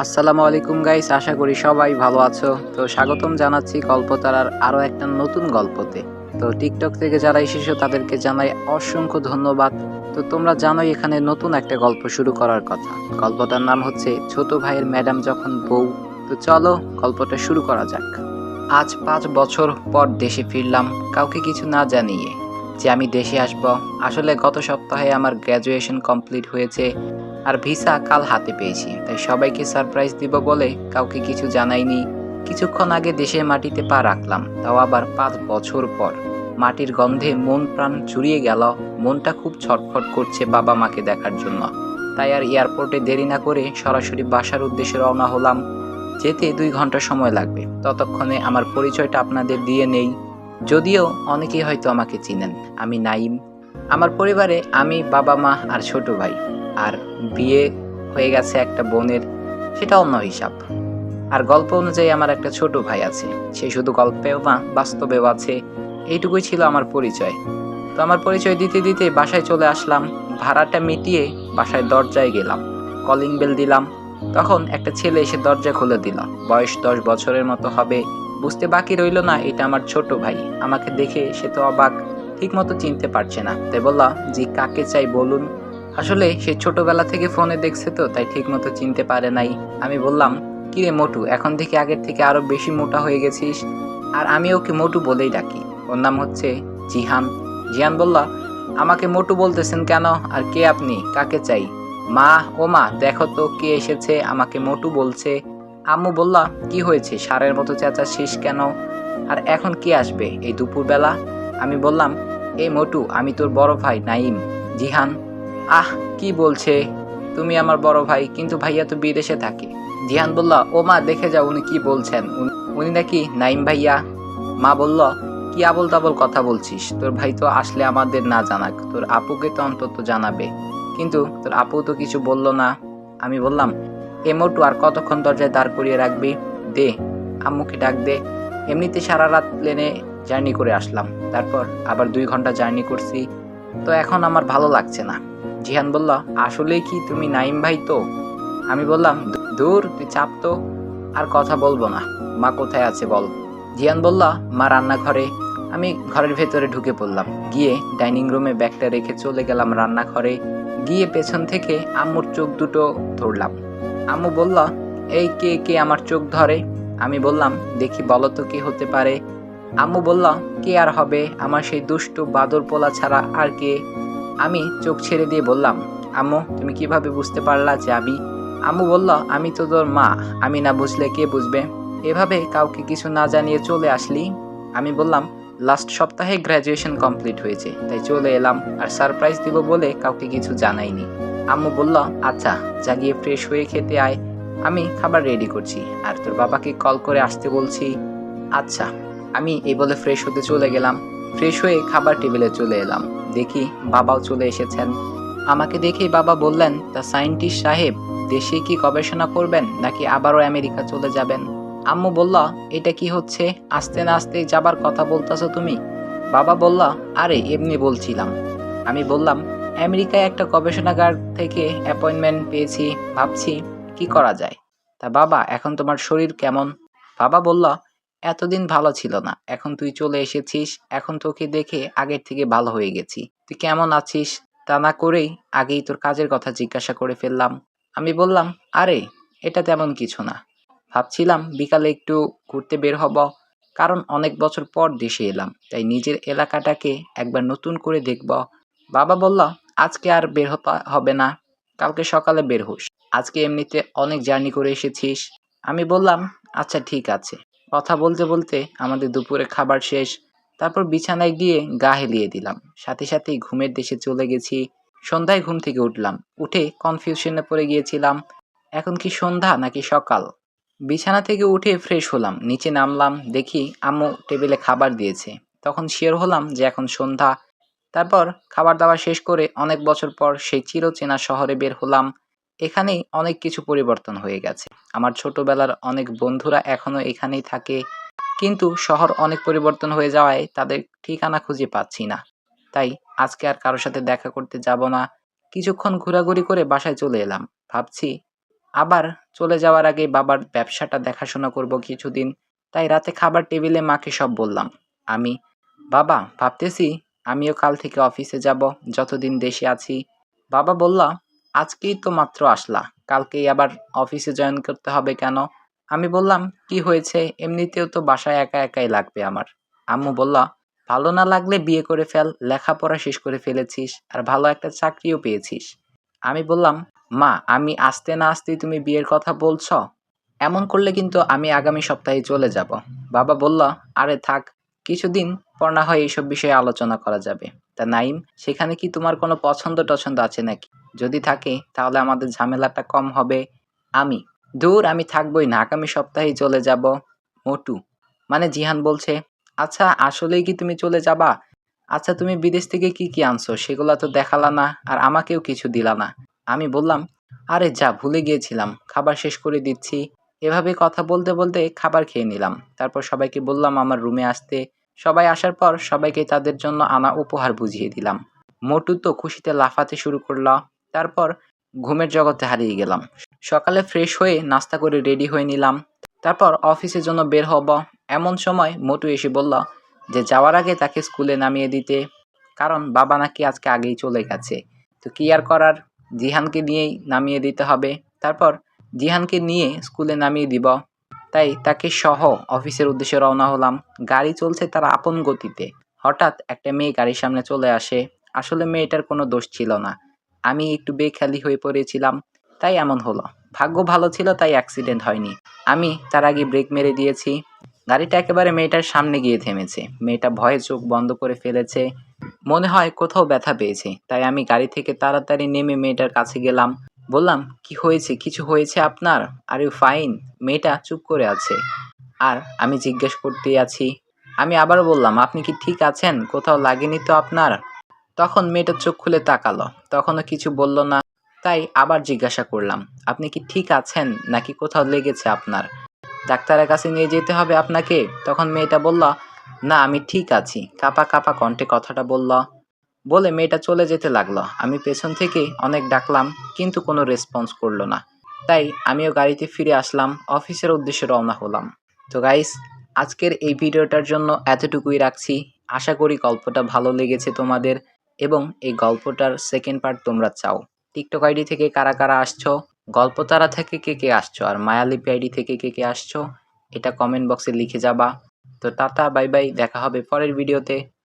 আসসালামু আলাইকুম গাইস আশা করি সবাই ভালো আছো। তো স্বাগতম জানাচ্ছি গল্পতারার আরও একটা নতুন গল্পতে। তো টিকটক থেকে যারা এসেছ, তাদেরকে জানাই অসংখ্য ধন্যবাদ। তো তোমরা জানোই এখানে নতুন একটা গল্প শুরু করার কথা। গল্পটার নাম হচ্ছে ছোট ভাইয়ের ম্যাডাম যখন বউ। তো চলো গল্পটা শুরু করা যাক। আজ পাঁচ বছর পর দেশে ফিরলাম, কাউকে কিছু না জানিয়ে। যে আমি দেশে আসব, আসলে গত সপ্তাহে আমার গ্র্যাজুয়েশন কমপ্লিট হয়েছে। আর ভিসা কাল হাতে পেয়েছি, তাই সবাইকে সারপ্রাইজ দিব বলে কাউকে কিছু জানাইনি। কিছুক্ষণ আগে দেশের মাটিতে পা রাখলাম, তাও আবার পাঁচ বছর পর। মাটির গন্ধে মন প্রাণ জুড়িয়ে গেল, মনটা খুব ছটফট করছে বাবা মাকে দেখার জন্য। তাই আর এয়ারপোর্টে দেরি না করে সরাসরি বাসার উদ্দেশ্যে রওনা হলাম। যেতে দুই ঘণ্টা সময় লাগবে, ততক্ষণে আমার পরিচয়টা আপনাদের দিয়ে নেই। যদিও অনেকেই হয়তো আমাকে চিনেন, আমি নাইম। আমার পরিবারে আমি বাবা মা আর ছোট ভাই। আর বিয়ে হয়ে গেছে একটা বোনের, সেটা অন্য হিসাব। আর গল্প অনুযায়ী আমার একটা ছোট ভাই আছে, সে শুধু গল্পেও না, বাস্তবেও আছে। এইটুকুই ছিল আমার পরিচয়। তো আমার পরিচয় দিতে দিতে বাসায় চলে আসলাম, ভাড়াটা মিটিয়ে বাসায় দরজায় গেলাম কলিং বেল দিলাম। তখন একটা ছেলে এসে দরজা খুলে দিল। বয়স দশ বছরের মতো হবে, বুঝতে বাকি রইল না, এটা আমার ছোট ভাই। আমাকে দেখে সে তো অবাক, ঠিকমতো চিনতে পারছে না। তাই বললা, জি, কাকে চাই বলুন? আসলে সে ছোটবেলা থেকে ফোনে দেখছে তো, তাই ঠিকমতো চিনতে পারে নাই। আমি বললাম, কিরে মোটু, এখন থেকে আগের থেকে আরও বেশি মোটা হয়ে গেছিস। আর আমি ওকে মোটু বলেই ডাকি। ওর নাম হচ্ছে জিহান। জিহান বললা, আমাকে মোটু বলতেছেন কেন? আর কে আপনি? কাকে চাই? মা, ও মা, দেখো তো কে এসেছে, আমাকে মোটু বলছে। আম্মু বললা, কি হয়েছে? সারের মতো চেঁচা শেষ কেন? আর এখন কে আসবে এই দুপুরবেলা? আমি বললাম, এই মোটু, আমি তোর বড় ভাই নাইম জিহান আহ, কি বলছে? তুমি আমার বড় ভাই, কিন্তু ভাইয়া তো বিদেশে থাকে। জিহান বলল, ও মা, দেখে যাও উনি কি বলছেন। উনি- নাকি, নাইম ভাইয়া। মা বলল, কি আবল তাবল কথা বলছিস? তোর ভাই তো আসলে আমাদের না জানাক, তোর আপুকে তো অন্তত জানাবে। কিন্তু তোর আপু তো কিছু বলল না। আমি বললাম, এ মোটু, আর কতক্ষণ দরজায় দাঁড় করিয়ে রাখবি? দে, আম্মুকে ডাক দে। এমনিতে সারা রাত প্লেনে জার্নি করে আসলাম। তারপর আবার দুই ঘণ্টা জার্নি করছি। তো এখন আমার ভালো লাগছে না। জিহান বলল আসলে কি তুমি নাইম ভাই তো? আমি বললাম, দূর, তুই চাপ তো, আর কথা বলব না। মা কোথায় আছে বল? জিয়ান বলল, মা রান্নাঘরে। আমি ঘরের ভেতরে ঢুকে পড়লাম। গিয়ে ডাইনিং রুমে ব্যাগটা রেখে চলে গেলাম রান্নাঘরে। গিয়ে পেছন থেকে আম্মুর চোখ দুটো ধরলাম। আম্মু বলল, এই কে কে আমার চোখ ধরে? আমি বললাম, দেখি বলো তো কি হতে পারে? আম্মু বলল, কে আর হবে? আমার সেই দুষ্টু বাদর পোলা ছাড়া আর কে? আমি চোখ ছেড়ে দিয়ে বললাম, আম্মু, তুমি কীভাবে বুঝতে পারলা যে আমি আম্মু বলল, আমি তো তোর মা, আমি না বুঝলে কে বুঝবে? এভাবে কাউকে কিছু না জানিয়ে চলে আসলি? আমি বললাম, লাস্ট সপ্তাহে গ্র্যাজুয়েশন কমপ্লিট হয়েছে, তাই চলে এলাম আর সারপ্রাইজ দিব বলে কাউকে কিছু জানাইনি। আম্মু বলল আচ্ছা জাগিয়ে ফ্রেশ হয়ে খেতে আয়, আমি খাবার রেডি করছি আর তোর বাবাকে কল করে আসতে বলছি। আচ্ছা আমি এই বলে ফ্রেশ হতে চলে গেলাম। ফ্রেশ হয়ে খাবার টেবিলে চলে এলাম। দেখি বাবাও চলে এসেছেন। আমাকে দেখেই বাবা বললেন, তা সায়েন্টিস্ট সাহেব, দেশে কি গবেষণা করবেন নাকি আবারও আমেরিকা চলে যাবেন? আম্মু বলল, এটা কি হচ্ছে? আস্তে না আস্তে যাবার কথা বলতেছো তুমি? বাবা বলল, আরে, এমনি বলছিলাম। আমি বললাম, আমেরিকায় একটা গবেষণাগার থেকে অ্যাপয়েন্টমেন্ট পেয়েছি, ভাবছি কি করা যায়? তা বাবা, এখন তোমার শরীর কেমন? বাবা বলল এতদিন ভালো ছিল না, এখন তুই চলে এসেছিস, এখন তোকে দেখে আগের থেকে ভালো হয়ে গেছি। তুই কেমন আছিস? তা না করেই আগেই তোর কাজের কথা জিজ্ঞাসা করে ফেললাম। আমি বললাম, আরে, এটা তেমন কিছু না। ভাবছিলাম বিকালে একটু ঘুরতে বের হব, কারণ অনেক বছর পর দেশে এলাম, তাই নিজের এলাকাটাকে একবার নতুন করে দেখব। বাবা বলল, আজকে আর বের হতে হবে না, কালকে সকালে বের হোস। আজকে এমনিতে অনেক জার্নি করে এসেছিস। আমি বললাম আচ্ছা ঠিক আছে। কথা বলতে বলতে আমাদের দুপুরে খাবার শেষ। তারপর বিছানায় গিয়ে গা হেলিয়ে দিলাম। সাথে সাথেই ঘুমের দেশে চলে গেছি। সন্ধ্যায় ঘুম থেকে উঠলাম। উঠে কনফিউশনে পড়ে গিয়েছিলাম। এখন কি সন্ধ্যা নাকি সকাল? বিছানা থেকে উঠে ফ্রেশ হলাম। নিচে নামলাম। দেখি আম্মু টেবিলে খাবার দিয়েছে। তখন শিওর হলাম যে এখন সন্ধ্যা। তারপর খাবার দাবার শেষ করে অনেক বছর পর সেই চিরচেনা শহরে বের হলাম। এখানেই অনেক কিছু পরিবর্তন হয়ে গেছে। আমার ছোটবেলার অনেক বন্ধুরা এখনও এখানেই থাকে। কিন্তু শহর অনেক পরিবর্তন হয়ে যাওয়ায় তাদের ঠিকানা খুঁজে পাচ্ছি না। তাই আজকে আর কারোর সাথে দেখা করতে যাব না। কিছুক্ষণ ঘোরাঘুরি করে বাসায় চলে এলাম। ভাবছি, আবার চলে যাওয়ার আগে বাবার ব্যবসাটা দেখাশোনা করব কিছুদিন। তাই রাতে খাবার টেবিলে মাকে সব বললাম। আমি, বাবা, ভাবতেছি আমিও কাল থেকে অফিসে যাব, যতদিন দেশে আছি। বাবা বললা আজকেই তো মাত্র আসলা, কালকেই আবার অফিসে জয়েন করতে হবে কেন? আমি বললাম, কি হয়েছে? এমনিতেও তো বাসায় একা একাই লাগবে আমার। আম্মু বললা, ভালো না লাগলে বিয়ে করে ফেল, লেখাপড়া শেষ করে ফেলেছিস, আর ভালো একটা চাকরিও পেয়েছিস। আমি বললাম, মা, আমি আসতে না আসতেই তুমি বিয়ের কথা বলছো? এমন করলে কিন্তু আমি আগামী সপ্তাহে চলে যাব। বাবা বলল, আরে থাক, কিছুদিন পর না হয় এইসব বিষয়ে আলোচনা করা যাবে। তা নাইম, সেখানে কি তোমার কোনো পছন্দ টছন্দ আছে নাকি? যদি থাকে, তাহলে আমাদের ঝামেলাটা কম হবে। আমি, দূর আমি থাকবোই না, আগামী সপ্তাহেই চলে যাব। মোটু মানে জিহান বলছে আচ্ছা আসলেই কি তুমি চলে যাবা? আচ্ছা তুমি বিদেশ থেকে কি কি আনছো? সেগুলো তো দেখালা না, আর আমাকেও কিছু দিলা না। আমি বললাম, আরে যা, ভুলে গিয়েছিলাম, খাবার শেষ করে দিচ্ছি। এভাবে কথা বলতে বলতে খাবার খেয়ে নিলাম। তারপর সবাইকে বললাম, আমার রুমে আসতে। সবাই আসার পর সবাইকে তাদের জন্য আনা উপহার বুঝিয়ে দিলাম। মোটু তো খুশিতে লাফাতে শুরু করল। তারপর ঘুমের জগতে হারিয়ে গেলাম। সকালে ফ্রেশ হয়ে নাস্তা করে রেডি হয়ে নিলাম। তারপর অফিসের জন্য বের হব। এমন সময় মোটু এসে বলল যে যাওয়ার আগে তাকে স্কুলে নামিয়ে দিতে। কারণ বাবা নাকি আজকে আগেই চলে গেছে। তো কি আর করার? জিহানকে নিয়েই নামিয়ে দিতে হবে। তারপর জিহানকে নিয়ে স্কুলে নামিয়ে দিব। তাই তাকে সহ অফিসের উদ্দেশ্যে রওনা হলাম। গাড়ি চলছে তার আপন গতিতে। হঠাৎ একটা মেয়ে গাড়ির সামনে চলে আসে। আসলে মেয়েটার কোনো দোষ ছিল না। আমি একটু বেখালি হয়ে পড়েছিলাম, তাই এমন হলো। ভাগ্য ভালো ছিল, তাই অ্যাক্সিডেন্ট হয়নি। আমি তার আগে ব্রেক মেরে দিয়েছি। গাড়িটা একেবারে মেয়েটার সামনে গিয়ে থেমেছে। মেয়েটা ভয়ে চোখ বন্ধ করে ফেলেছে। মনে হয় কোথাও ব্যথা পেয়েছে। তাই আমি গাড়ি থেকে তাড়াতাড়ি নেমে মেয়েটার কাছে গেলাম। বললাম, কি হয়েছে? কিছু হয়েছে আপনার? আর ইউ ফাইন মেয়েটা চুপ করে আছে। আর আমি জিজ্ঞেস করতেই আছি। আমি আবারও বললাম, আপনি কি ঠিক আছেন? কোথাও লাগেনি তো আপনার? তখন মেয়েটা চোখ খুলে তাকালো। তখনও কিছু বলল না। তাই আবার জিজ্ঞাসা করলাম, আপনি কি ঠিক আছেন? নাকি কোথাও লেগেছে আপনার? ডাক্তারের কাছে নিয়ে যেতে হবে আপনাকে? তখন মেয়েটা বলল, না, আমি ঠিক আছি। কাপা কাপা কণ্ঠে কথাটা বলল। বলে মেয়েটা চলে যেতে লাগল। আমি পেছন থেকে অনেক ডাকলাম, কিন্তু কোনো রেসপন্স করল না। তাই আমিও গাড়িতে ফিরে আসলাম, অফিসের উদ্দেশ্যে রওনা হলাম। তো গাইস, আজকের এই ভিডিওটার জন্য এতটুকুই রাখছি। আশা করি গল্পটা ভালো লেগেছে তোমাদের। এবং এই গল্পটার সেকেন্ড পার্ট তোমরা চাও। টিকটক আইডি থেকে কারা কারা আসছো? গল্পতারা থেকে কে কে আসছো? আর মায়ালিপি আইডি থেকে কে কে আসছো? এটা কমেন্ট বক্সে লিখে যাবা। তো টাটা বাই বাই দেখা হবে পরের ভিডিওতে